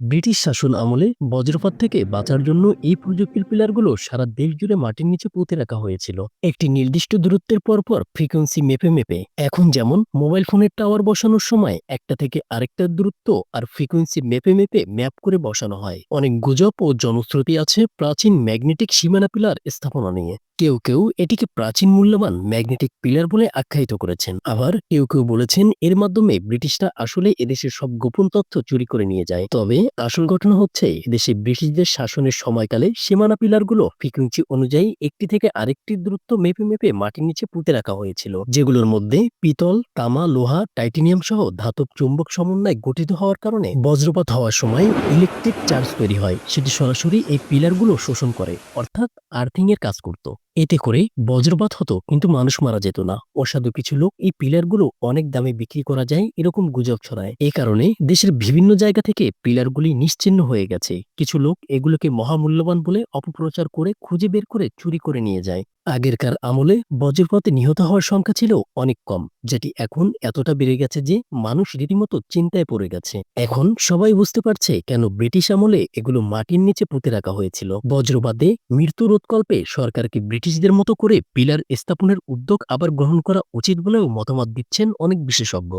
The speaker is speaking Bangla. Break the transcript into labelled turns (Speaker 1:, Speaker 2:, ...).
Speaker 1: ব্রিটিশ শাসন আমলে বজ্রপাত থেকে বাঁচার জন্য এই প্রযুক্তির পিলারগুলো সারা দেশ জুড়ে মাটির নিচে পুঁতে রাখা হয়েছিল। একটি নির্দিষ্ট দূরত্বের পর পর ফ্রিকোয়েন্সি মেপে মেপে। এখন যেমন মোবাইল ফোনের টাওয়ার বসানোর সময় একটা থেকে আরেকটার দূরত্ব আর ফ্রিকোয়েন্সি মেপে মেপে ম্যাপ করে বসানো হয়। অনেক গুজব ও জনশ্রুতি আছে প্রাচীন ম্যাগনেটিক সীমানা পিলার স্থাপনা নিয়ে। কেউ কেউ এটিকে প্রাচীন মূল্যবান ম্যাগনেটিক পিলার বলে আখ্যায়িত করেছেন। আবার কেউ কেউ বলেছেন এর মাধ্যমে ব্রিটিশরা আসলে এদেশের সব গোপন তথ্য চুরি করে নিয়ে যায়। তবে আসল ঘটনা হচ্ছে, দেশে ব্রিটিশদের শাসনের সময়কালে সীমানা পিলারগুলো ফ্রিকুয়েন্সি অনুযায়ী একটি থেকে আরেকটি দূরত্ব মেপে মেপে মাটির নিচে পুঁতে রাখা হয়েছিল। যেগুলোর মধ্যে পিতল, তামা, লোহা, টাইটেনিয়াম সহ ধাতব চুম্বক সমন্বয় গঠিত হওয়ার কারণে বজ্রপাত হওয়ার সময় ইলেকট্রিক চার্জ তৈরি হয়। সেটি সরাসরি এই পিলারগুলো শোষণ করে, অর্থাৎ আর্থিং এর কাজ করত। এতে করে বজ্রপাত হতো, কিন্তু মানুষ মারা যেত না। অসাধু কিছু লোক এই পিলারগুলো অনেক দামে বিক্রি করা যায় এরকম গুজব ছড়ায়। এ কারণে দেশের বিভিন্ন জায়গা থেকে পিলারগুলি নিশ্চিহ্ন হয়ে গেছে। কিছু লোক এগুলোকে মহামূল্যবান বলে অপপ্রচার করে খুঁজে বের করে চুরি করে নিয়ে যায়। আগেরকার আমলে বজ্রপাতে নিহত হওয়ার সংখ্যা ছিল অনেক কম, যেটি এখন এতটা বেড়ে গেছে যে মানুষ রীতিমতো চিন্তায় পড়ে গেছে। এখন সবাই বুঝতে পারছে কেন ব্রিটিশ আমলে এগুলো মাটির নিচে পুঁতে রাখা হয়েছিল। বজ্রপাতে মৃত্যু রোধকল্পে সরকারকে ব্রিটিশদের মতো করে পিলার স্থাপনের উদ্যোগ আবার গ্রহণ করা উচিত বলেও মতামত দিচ্ছেন অনেক বিশেষজ্ঞ।